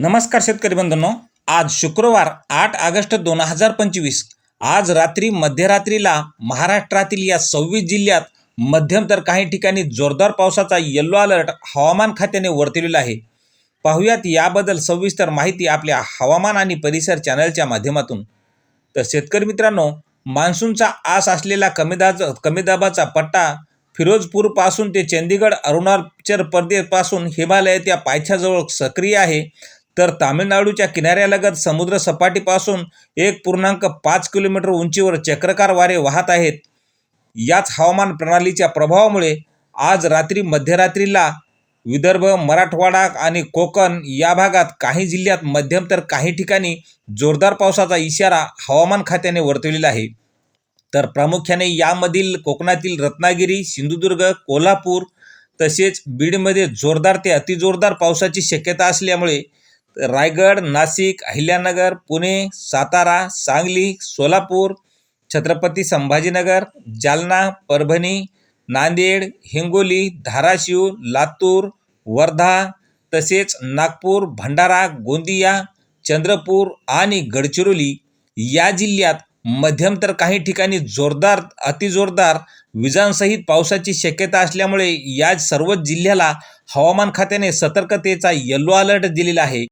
नमस्कार शेतकरी बंधूंनो. आज शुक्रवार आठ ऑगस्ट दोन हजार पंचवीस. आज रात्री मध्यरात्रीला महाराष्ट्रातील या सव्वीस जिल्ह्यात मध्यम तर काही ठिकाणी जोरदार पावसाचा येल्लो अलर्ट हवामान खात्याने वर्तविलेला आहे. पाहुयात याबद्दल सविस्तर माहिती आपल्या हवामान आणि परिसर चॅनलच्या माध्यमातून. तर शेतकरी मित्रांनो मान्सूनचा आस असलेला कमी दाज कमी दाबाचा पट्टा फिरोजपूरपासून ते चंदीगड अरुणाचल प्रदेशपासून हिमालयात या पायथ्याजवळ सक्रिय आहे. तर तामिळनाडूच्या किनाऱ्यालगत समुद्र सपाटीपासून एक पूर्णांक पाच किलोमीटर उंचीवर चक्रकार वारे वाहत आहेत. याच हवामान प्रणालीच्या प्रभावामुळे आज रात्री मध्यरात्रीला विदर्भ मराठवाडा आणि कोकण या भागात काही जिल्ह्यात मध्यम तर काही ठिकाणी जोरदार पावसाचा इशारा हवामान खात्याने वर्तवलेला आहे. तर प्रामुख्याने यामधील कोकणातील रत्नागिरी सिंधुदुर्ग कोल्हापूर तसेच बीडमध्ये जोरदार ते अतिजोरदार पावसाची शक्यता असल्यामुळे रायगड नाशिक अहिल्यानगर पुणे सातारा सांगली सोलापूर छत्रपती संभाजीनगर जालना परभणी नांदेड हिंगोली धाराशिव लातूर वर्धा तसेच नागपूर भंडारा गोंदिया चंद्रपूर आणि गडचिरोली या जिल्ह्यात मध्यम तर काही ठिकाणी जोरदार अतिजोरदार विजांसहित पावसाची शक्यता असल्यामुळे या सर्वच जिल्ह्याला हवामान खात्याने सतर्कतेचा येलो अलर्ट दिलेला आहे.